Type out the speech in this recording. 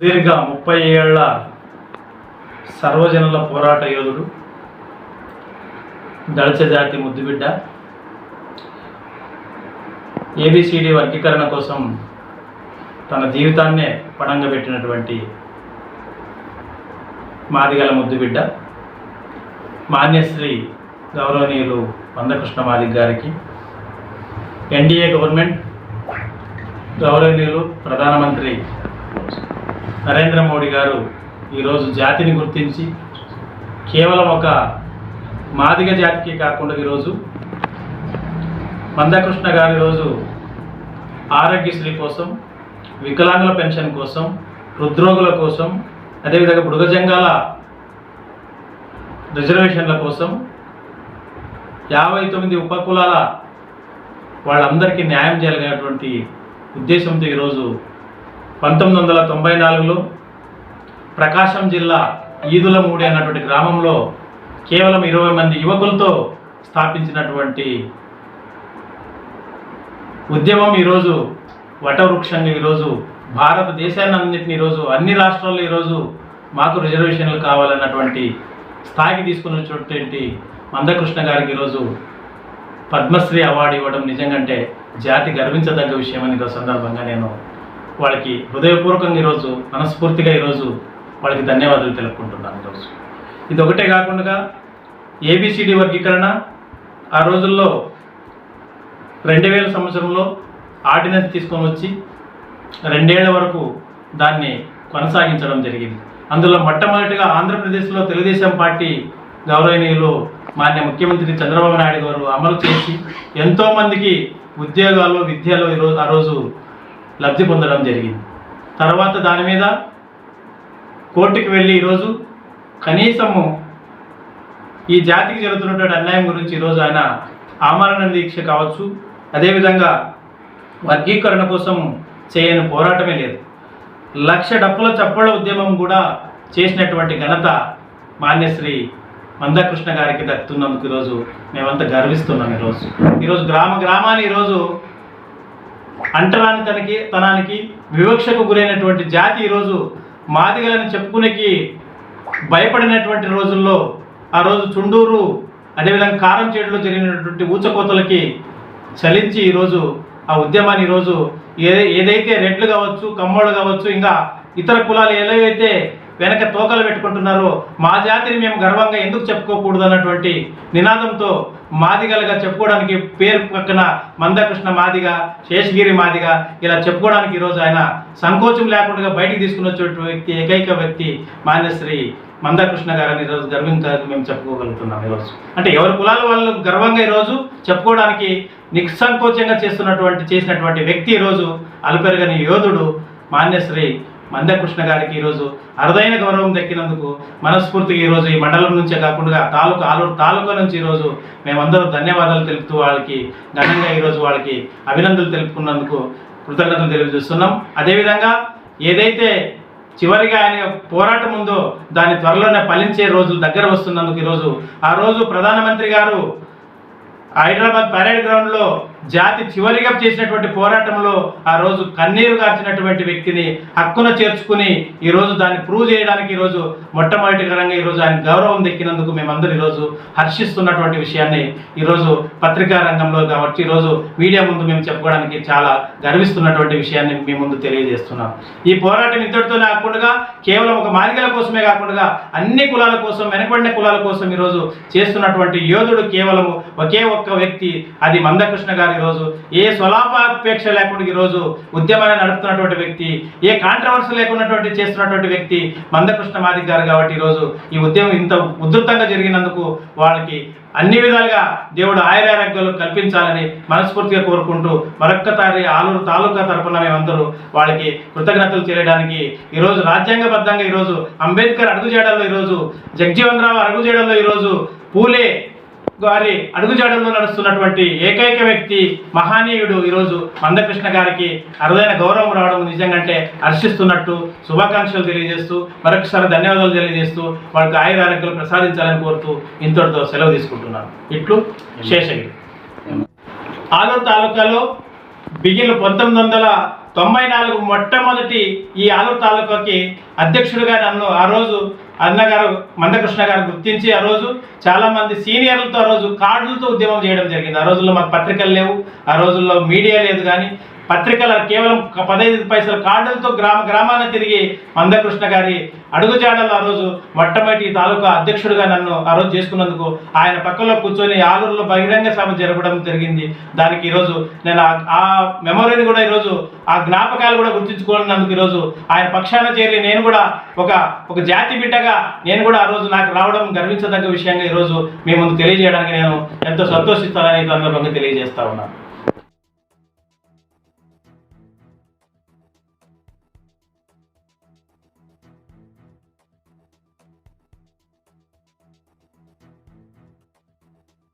దీర్ఘ ముప్పై ఏళ్ళ సర్వజనుల పోరాట యోధుడు దళిత జాతి ముద్దుబిడ్డ ఏబిసిడి వర్గీకరణ కోసం తన జీవితాన్నే పణంగా పెట్టినటువంటి మాదిగల ముద్దుబిడ్డ మాన్యశ్రీ గౌరవనీయులు మందకృష్ణ మాదిక్ గారికి ఎన్డీఏ గవర్నమెంట్ గౌరవనీయులు ప్రధానమంత్రి నరేంద్ర మోడీ గారు ఈరోజు జాతిని గుర్తించి కేవలం ఒక మాదిగ జాతికి కాకుండా ఈరోజు మందకృష్ణ గారు ఈరోజు ఆరోగ్యశ్రీ కోసం వికలాంగుల పెన్షన్ కోసం హృద్రోగుల కోసం అదేవిధంగా మృగజంగాల రిజర్వేషన్ల కోసం యాభై తొమ్మిది ఉపకులాల వాళ్ళందరికీ న్యాయం చేయగలిగినటువంటి ఉద్దేశంతో ఈరోజు పంతొమ్మిది వందల తొంభై నాలుగులో ప్రకాశం జిల్లా ఈదులమూడి అన్నటువంటి గ్రామంలో కేవలం ఇరవై మంది యువకులతో స్థాపించినటువంటి ఉద్యమం ఈరోజు వటవృక్షంగా ఈరోజు భారతదేశాన్ని అన్నింటినీ ఈరోజు అన్ని రాష్ట్రాల్లో ఈరోజు మాకు రిజర్వేషన్లు కావాలన్నటువంటి స్థాయికి తీసుకున్నటువంటి మందకృష్ణ గారికి ఈరోజు పద్మశ్రీ అవార్డు ఇవ్వడం నిజంగంటే జాతి గర్వించదగ్గ విషయం అనే సందర్భంగా నేను వాళ్ళకి హృదయపూర్వకంగా ఈరోజు మనస్ఫూర్తిగా ఈరోజు వాళ్ళకి ధన్యవాదాలు తెలుపుకుంటున్నాను ఈరోజు ఇది ఒకటే కాకుండా ఏబిసిడి వర్గీకరణ ఆ రోజుల్లో రెండు వేల సంవత్సరంలో ఆర్డినెన్స్ తీసుకొని వచ్చి రెండేళ్ళ వరకు దాన్ని కొనసాగించడం జరిగింది. అందులో మొట్టమొదటిగా ఆంధ్రప్రదేశ్లో తెలుగుదేశం పార్టీ గౌరవనీయులు మాన్య ముఖ్యమంత్రి చంద్రబాబు నాయుడు గారు అమలు చేసి ఎంతోమందికి ఉద్యోగాలు విద్యలో ఈరోజు ఆ రోజు లబ్ధి పొందడం జరిగింది. తర్వాత దాని మీద కోర్టుకి వెళ్ళి ఈరోజు కనీసము ఈ జాతికి జరుగుతున్నటువంటి అన్యాయం గురించి ఈరోజు ఆయన ఆమరణ దీక్ష కావచ్చు అదేవిధంగా వర్గీకరణ కోసం చేయని పోరాటమే లేదు. లక్ష డప్పుల చప్పళ్ళ ఉద్యమం కూడా చేసినటువంటి ఘనత మాన్యశ్రీ మందకృష్ణ గారికి దక్కుతున్నందుకు ఈరోజు మేమంతా గర్విస్తున్నాం ఈరోజు. ఈరోజు గ్రామ గ్రామాన్ని ఈరోజు అంటరాని తనకి తనానికి వివక్షకు గురైనటువంటి జాతి ఈరోజు మాదిగలని చెప్పుకునేకి భయపడినటువంటి రోజుల్లో ఆ రోజు చుండూరు అదేవిధంగా కారం చేడులో జరిగినటువంటి ఊచకోతలకి చలించి ఈరోజు ఆ ఉద్యమాన్ని ఈరోజు ఏ ఏదైతే రెడ్లు కావచ్చు కమ్మోళ్ళు కావచ్చు ఇంకా ఇతర కులాలు ఏవైతే వెనక తోకలు పెట్టుకుంటున్నారో. మా జాతిని మేము గర్వంగా ఎందుకు చెప్పుకోకూడదు అన్నటువంటి నినాదంతో మాదిగలుగా చెప్పుకోవడానికి పేరు పక్కన మందకృష్ణ మాదిగ శేషగిరి మాదిగ ఇలా చెప్పుకోవడానికి ఈరోజు ఆయన సంకోచం లేకుండా బయటికి తీసుకుని వచ్చేటువంటి వ్యక్తి ఏకైక వ్యక్తి మాన్యశ్రీ మందకృష్ణ గారని ఈరోజు గర్వంగా మేము చెప్పుకోగలుగుతున్నాం ఈరోజు. అంటే ఎవరి కులాల వాళ్ళు గర్వంగా ఈరోజు చెప్పుకోవడానికి నిస్సంకోచంగా చేస్తున్నటువంటి చేసినటువంటి వ్యక్తి ఈరోజు అలుపెరగని యోధుడు మాన్యశ్రీ మందకృష్ణ గారికి ఈరోజు అరుదైన గౌరవం దక్కినందుకు మనస్ఫూర్తిగా ఈరోజు ఈ మండలం నుంచే కాకుండా తాలూకు ఆలూరు తాలూకా నుంచి ఈరోజు మేమందరూ ధన్యవాదాలు తెలుపుతూ వాళ్ళకి ఘనంగా ఈరోజు వాళ్ళకి అభినందనలు తెలుపుకున్నందుకు కృతజ్ఞతలు తెలియజేస్తున్నాం. అదేవిధంగా ఏదైతే చివరిగా ఆయన పోరాటం ఉందో దాని త్వరలోనే ఫలించే రోజులు దగ్గర వస్తున్నందుకు ఈరోజు ఆ రోజు ప్రధానమంత్రి గారు హైదరాబాద్ పరేడ్ గ్రౌండ్లో జాతి చివరిగా చేసినటువంటి పోరాటంలో ఆ రోజు కన్నీరు కార్చినటువంటి వ్యక్తిని హక్కున చేర్చుకుని ఈరోజు దాన్ని ప్రూవ్ చేయడానికి ఈరోజు మొట్టమొదటికరంగా ఈరోజు ఆయన గౌరవం దక్కినందుకు మేమందరూ ఈరోజు హర్షిస్తున్నటువంటి విషయాన్ని ఈరోజు పత్రికా రంగంలో కాబట్టి ఈరోజు మీడియా ముందు మేము చెప్పుకోవడానికి చాలా గర్విస్తున్నటువంటి విషయాన్ని మీ ముందు తెలియజేస్తున్నాం. ఈ పోరాటం ఇంతటితోనే కాకుండా కేవలం ఒక మాదిగల కోసమే కాకుండా అన్ని కులాల కోసం వెనకబడిన కులాల కోసం ఈరోజు చేస్తున్నటువంటి యోధుడు కేవలం ఒకే ఒక్క వ్యక్తి అది మందకృష్ణ గారు ఈరోజు? ఏ స్వలాభాపేక్ష లేకుండా ఈరోజు ఉద్యమాన్ని నడుపుతున్నటువంటి వ్యక్తి? ఏ కాంట్రవర్సీ లేకున్నటువంటి చేస్తున్నటువంటి వ్యక్తి? మందకృష్ణ మాదిక్ గారు కాబట్టి ఈరోజు ఈ ఉద్యమం ఇంత ఉధృతంగా జరిగినందుకు వాళ్ళకి అన్ని విధాలుగా దేవుడు ఆయురారోగ్యాలు కల్పించాలని మనస్ఫూర్తిగా కోరుకుంటూ మరొక్కసారి ఆలూరు తాలూకా తరపున మేమందరూ వాళ్ళకి కృతజ్ఞతలు చేయడానికి ఈరోజు రాజ్యాంగబద్ధంగా ఈరోజు అంబేద్కర్ అడుగుజాడల్లో ఈరోజు జగజీవన్ రావు అడుగుజాడల్లో ఈరోజు పూలే గారి అడుగుజాడల్లో నడుస్తున్నటువంటి ఏకైక వ్యక్తి మహానీయుడు ఈరోజు మందకృష్ణ గారికి అరుదైన గౌరవం రావడం నిజంగా హర్షిస్తున్నట్టు శుభాకాంక్షలు తెలియజేస్తూ మరొకసారి ధన్యవాదాలు తెలియజేస్తూ వాళ్ళకి ఆయుర ఆరోగ్యాలు ప్రసాదించాలని కోరుతూ ఇంతటితో సెలవు తీసుకుంటున్నాను. ఇట్లు శేషగిరి. ఆలూరు తాలూకాలో బిగిన్ పంతొమ్మిది వందల తొంభై నాలుగు మొట్టమొదటి ఈ ఆలూరు తాలూకాకి అధ్యక్షుడిగా నన్ను ఆ రోజు అన్నగారు మందకృష్ణ గారు గుర్తించి ఆ రోజు చాలామంది సీనియర్లతో ఆ రోజు కార్డులతో ఉద్యమం చేయడం జరిగింది. ఆ రోజుల్లో మాకు పత్రికలు లేవు ఆ రోజుల్లో మీడియా లేదు కానీ పత్రికల కేవలం పదహైదు పైసల కార్డులతో గ్రామ గ్రామాన తిరిగి మందకృష్ణ గారి అడుగుజాడలు ఆ రోజు మొట్టమొదటి తాలూకా అధ్యక్షుడిగా నన్ను ఆ రోజు చేసుకున్నందుకు ఆయన పక్కలో కూర్చొని ఆలూరులో బహిరంగ సభ జరపడం జరిగింది. దానికి ఈరోజు నేను ఆ- మెమొరీని కూడా ఈరోజు ఆ జ్ఞాపకాలు కూడా గుర్తించుకున్నందుకు ఈరోజు ఆయన పక్షాన చేరి నేను కూడా ఒక ఒక జాతి బిడ్డగా నేను కూడా ఆ రోజు నాకు రావడం గర్వించదగ్గ విషయంగా ఈరోజు మీ ముందు తెలియజేయడానికి నేను ఎంతో సంతోషిస్తానని సందర్భంగా తెలియజేస్తా ఉన్నాను.